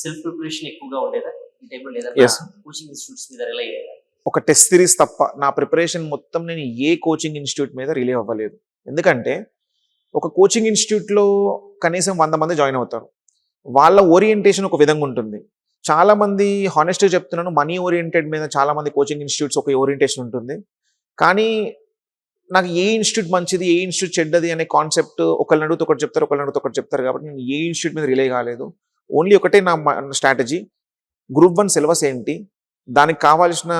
Self preparation ఎక్కువగా ఉండేదా? ఈ టైంలో లేదా. కోచింగ్ ఇన్స్టిట్యూట్స్ మీద రిలై ఒక టెస్ట్ సిరీస్ తప్ప నా ప్రిపరేషన్ మొత్తం నేను ఏ కోచింగ్ ఇన్స్టిట్యూట్ మీద రిలే అవ్వలేదు. ఎందుకంటే ఒక కోచింగ్ ఇన్స్టిట్యూట్లో కనీసం వంద మంది జాయిన్ అవుతారు. వాళ్ళ ఓరియంటేషన్ ఒక విధంగా ఉంటుంది. చాలా మంది హానెస్ట్గా చెప్తున్నాను మనీ ఓరియంటెడ్ మీద చాలా మంది కోచింగ్ ఇన్స్టిట్యూట్స్ ఒక ఓరియంటేషన్ ఉంటుంది. కానీ నాకు ఏ ఇన్స్టిట్యూట్ మంచిది ఏ ఇన్స్టిట్యూట్ చెడ్డది అనే కాన్సెప్ట్ ఒకళ్ళని అడిగితే ఒకటి చెప్తారు ఒకళ్ళని అడిగితే ఒకటి చెప్తారు కాబట్టి నేను ఏ ఇన్స్టిట్యూట్ మీద రిలే కాలేదు. ఓన్లీ ఒకటే నా స్ట్రాటజీ. గ్రూప్ వన్ సిలబస్ ఏంటి? దానికి కావాల్సిన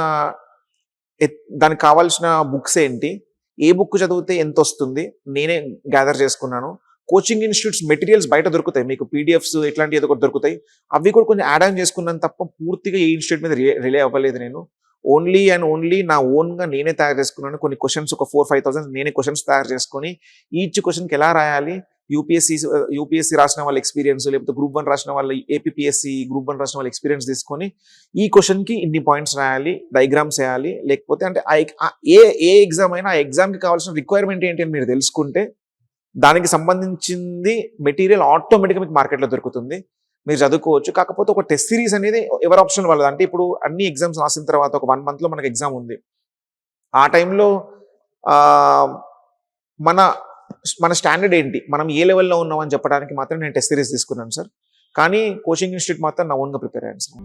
దానికి కావాల్సిన బుక్స్ ఏంటి? ఏ బుక్ చదివితే ఎంత వస్తుంది? నేనే గ్యాదర్ చేసుకున్నాను. కోచింగ్ ఇన్స్టిట్యూట్స్ మెటీరియల్స్ బయట దొరుకుతాయి. మీకు పీడిఎఫ్స్ ఇట్లాంటివి ఏదో ఒకటి దొరుకుతాయి. అవి కూడా కొంచెం యాడ్ ఆన్ చేసుకున్నాను తప్ప పూర్తిగా ఏ ఇన్స్టిట్యూట్ మీద రిలే అవ్వలేదు నేను. ఓన్లీ అండ్ ఓన్లీ నా ఓన్గా నేనే తయారు చేసుకున్నాను. కొన్ని క్వశ్చన్స్ ఒక ఫోర్ ఫైవ్ థౌసండ్ నేనే క్వశ్చన్స్ తయారు చేసుకొని ఈచ్ క్వశ్చన్కి ఎలా రాయాలి? యూపీఎస్సీ యూపీఎస్సీ uh, రాసిన వాళ్ళ ఎక్స్పీరియన్స్ లేకపోతే గ్రూప్ వన్ రాసిన వాళ్ళ ఏపీఎస్సీ గ్రూప్ వన్ రాసిన వాళ్ళ ఎక్స్పీరియన్స్ తీసుకొని ఈ క్వశ్చన్కి ఇన్ని పాయింట్స్ రాయాలి డైగ్రామ్స్ వేయాలి లేకపోతే అంటే ఆ ఏ ఏ ఎగ్జామ్ అయినా ఆ ఎగ్జామ్కి కావాల్సిన రిక్వైర్మెంట్ ఏంటి అని మీరు తెలుసుకుంటే దానికి సంబంధించింది మెటీరియల్ ఆటోమేటిక్గా మీకు మార్కెట్లో దొరుకుతుంది. మీరు చదువుకోవచ్చు. కాకపోతే ఒక టెస్ట్ సిరీస్ అనేది ఎవరి ఆప్షన్ వాళ్ళది? అంటే ఇప్పుడు అన్ని ఎగ్జామ్స్ రాసిన తర్వాత ఒక వన్ మంత్లో మనకు ఎగ్జామ్ ఉంది. ఆ టైంలో మన మన స్టాండర్డ్ ఏంటి? మనం ఏ లెవెల్లో ఉన్నామని చెప్పడానికి మాత్రం నేను టెస్ట్ సిరీస్ తీసుకున్నాను సార్ కానీ కోచింగ్ ఇన్స్టిట్యూట్ మాత్రం నా ఓన్గా ప్రిపేర్ అయ్యాను సార్